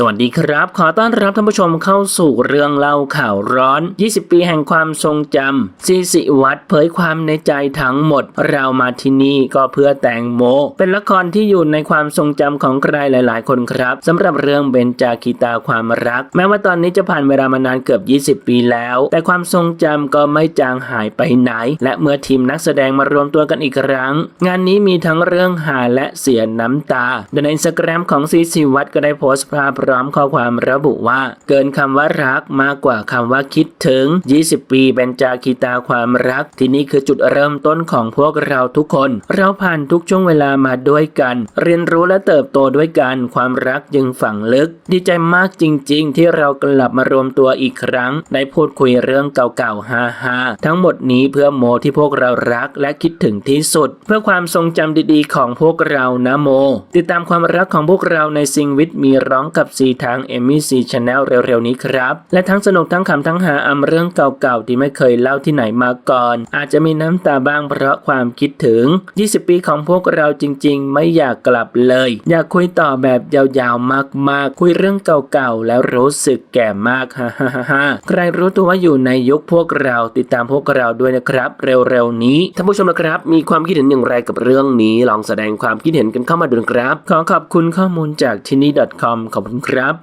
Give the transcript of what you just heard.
สวัสดีครับ ขอต้อนรับท่านผู้ชมเข้าสู่เรื่องเล่าข่าวร้อน 20 ปีแห่งความทรงจำซีสิวัตรเผยความในใจทั้งหมด เรามาที่นี่ก็เพื่อแตงโม เป็นละครที่อยู่ในความทรงจำของใครหลาย ๆ คนครับสำหรับเรื่องเบญจาคีตาความรัก แม้ว่าตอนนี้จะผ่านเวลามานานเกือบ 20 ปีแล้ว แต่ความทรงจำก็ไม่จางหายไปไหน และเมื่อทีมนักแสดงมารวมตัวกันอีกครั้ง งานนี้มีทั้งเรื่องหาและเสียน้ำตาโดยในอินสตาแกรมของซีซีวัตรก็ได้โพสต์ภาพร้อมข้อความระบุว่า เกินคำว่ารักมากกว่าคำว่าคิดถึง 20 ปีเบญจาคีตาความรัก ที่นี่คือจุดเริ่มต้นของพวกเราทุกคน เราผ่านทุกช่วงเวลามาด้วยกัน เรียนรู้และเติบโตด้วยกัน ความรักยังฝังลึก ดีใจมากจริง ๆ ที่เรากลับมารวมตัวอีกครั้งได้พูดคุยเรื่องเก่าๆฮาฮาๆทั้งหมดนี้เพื่อโมที่พวกเรารักและคิดถึงที่สุด เพื่อความทรงจำดีๆ ของพวกเรานะโม ติดตามความรักของพวกเราในซิงวิทมีร้องกับซีทางเอมี่ซีชาแนลเร็วๆนี้ครับ และทั้งสนุกทั้งขำทั้งหาอำเรื่องเก่าๆ ที่ไม่เคยเล่าที่ไหนมาก่อน อาจจะมีน้ำตาบ้างเพราะความคิดถึง 20 ปีของพวกเราจริงๆ ไม่อยากกลับเลย อยากคุยต่อแบบยาวๆมากๆ คุยเรื่องเก่าๆ แล้วรู้สึกแก่มากฮ่าฮ่าฮ่าฮ่าใครรู้ตัวว่าอยู่ในยุคพวกเราติดตามพวกเราด้วยนะครับ เร็วๆนี้ท่านผู้ชมนะครับ มีความคิดเห็นอย่างไรกับเรื่องนี้ ลองแสดงความคิดเห็นกันเข้ามาดูนะครับ ขอขอบคุณข้อมูลจากที่นี่ .com ขอบคุณครับ